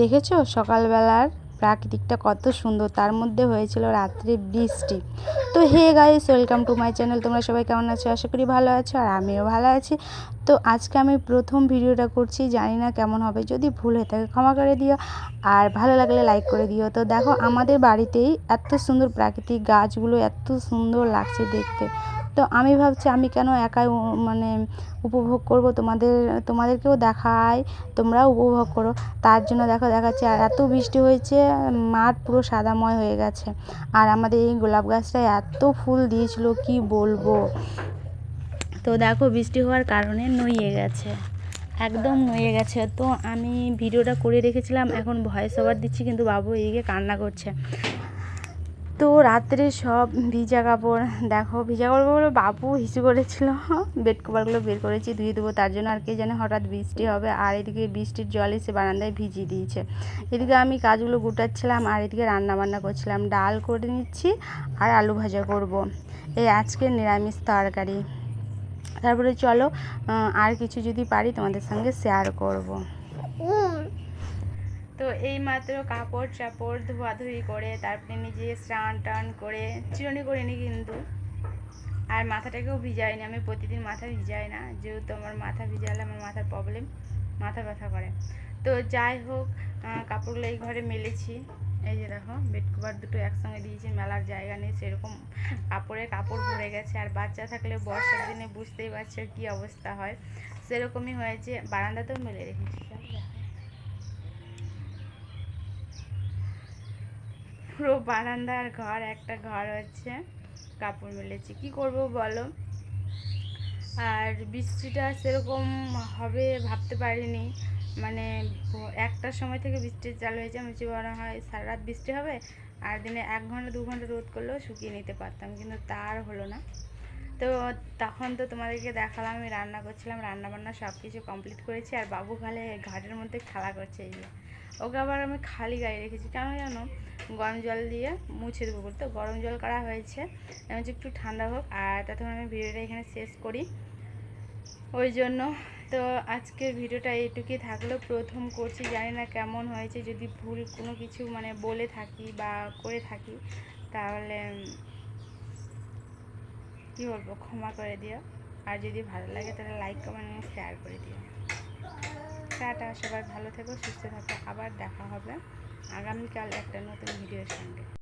দেখেছ? সকালবেলার প্রাকৃতিকটা কত সুন্দর। তার মধ্যে হয়েছিল রাত্রে বৃষ্টি। তো hey guys welcome to my channel তোমরা সবাই কেমন আছো? আশা করি ভালো আছো আর আমিও ভালো আছি। তো আজকে আমি প্রথম ভিডিওটা করছি। জানি না কেমন হবে। যদি ভুল হয়ে থাকে, ক্ষমা করে দিও। আর ভালো লাগলে লাইক করে দিও। তো দেখো, আমাদের বাড়িতেই এত সুন্দর প্রাকৃতিক গাছগুলো এত সুন্দর লাগছে দেখতে। তো আমি ভাবছি আমি কেন একাই মানে উপভোগ করব? তোমাদের, তোমাদেরকেও দেখাই, তোমরাও উপভোগ করো। তার জন্য দেখো, দেখাচ্ছে, আর এত বৃষ্টি হয়েছে, মাঠ পুরো সাদাময় হয়ে গেছে। আর আমাদের এই গোলাপ গাছটায় এত ফুল দিয়েছিল, কি বলব? তো দেখো, বৃষ্টি হওয়ার কারণে নইয়ে গেছে। একদম নইয়ে গেছে। তো আমি ভিডিওটা করে রেখেছিলাম, এখন ভয়েস ওভার দিচ্ছি, কিন্তু বাবু এদিকে কান্না করছে। তো রাত্রে সব ভিজা কাপড়, দেখো ভিজা কাপড়গুলো বাবু হিসু করেছিল। বেড কভারগুলো বের করেছি, ধুয়ে দেবো। তার জন্য আর কে জানে হঠাৎ বৃষ্টি হবে। আর এদিকে বৃষ্টির জল এসে বারান্দায় ভিজিয়ে দিয়েছে। এদিকে আমি কাজগুলো গুটাচ্ছিলাম আর এদিকে রান্না বান্না করছিলাম। ডাল করে নিচ্ছি আর আলু ভাজা করব। এই আজকে নিরামিষ তরকারি। তারপরে চলো আর কিছু যদি পারি তোমাদের সঙ্গে শেয়ার করব। তো এই মাত্র কাপড় চাপড় ধোয়াধুয়ি করে, তারপরে নিজে স্নান টান করে, চিরুনি করিনি কিন্তু। আর মাথাটাকেও ভিজাইনি, আমি প্রতিদিন মাথা ভিজাই না, যেহেতু আমার মাথা ভিজালে আমার মাথার প্রবলেম মাথা ব্যথা করে। তো যাই হোক কাপড়গুলো এই ঘরে মেলেছি। এই যে দেখো বেড কভার দুটো একসঙ্গে দিয়েছি, মেলার জায়গা নেই, সেরকম কাপড়ে কাপড় ভরে গেছে। আর বাচ্চা থাকলে বর্ষার দিনে বুঝতেই পারছ কী অবস্থা হয়। সেরকমই হয়েছে, বারান্দাতেও মেলে রেখেছি চল দেখাই। পুরো বারান্দার ঘর, একটা ঘর হচ্ছে। কাপড় মেলেছি। কি করব বলো? আর বৃষ্টিটা সেরকম হবে ভাবতে পারিনি। মানে একটার সময় থেকে বৃষ্টি চালু হয়েছে। আমি মনে হয় সারা রাত বৃষ্টি হবে আর দিনে এক ঘণ্টা, দু ঘণ্টা রোদ করলেও শুকিয়ে নিতে পারতাম, কিন্তু তার হলো না। তো তখন তো তোমাদেরকে দেখালাম, আমি রান্না করছিলাম রান্না বান্না সব কিছু কমপ্লিট করেছি আর বাবু খালে ঘাটের মধ্যে খেলা করছে এই ওকে আবার আমি খালি গায়ে রেখেছি। কেন জানো? গরম জল দিয়ে মুছে দেবো বলতে। গরম জল করা হয়েছে আমি যে একটু ঠান্ডা হোক, আর ততক্ষণ আমি ভিডিওটা এখানে শেষ করি। ওই জন্য তো আজকের ভিডিওটা এইটুকুই থাকল। প্রথম করছি, জানি না কেমন হয়েছে, যদি ভুল কোনো কিছু মানে বলে থাকি বা করে থাকি, তাহলে কি বলব, ক্ষমা করে দিও। আর যদি ভালো লাগে, তাহলে লাইক কমেন্ট শেয়ার করে দিও। টাটা, সবাই ভালো থেকো, সুস্থ থাকো, আবার দেখা হবে। আগামীকাল একটা নতুন ভিডিওর সঙ্গে।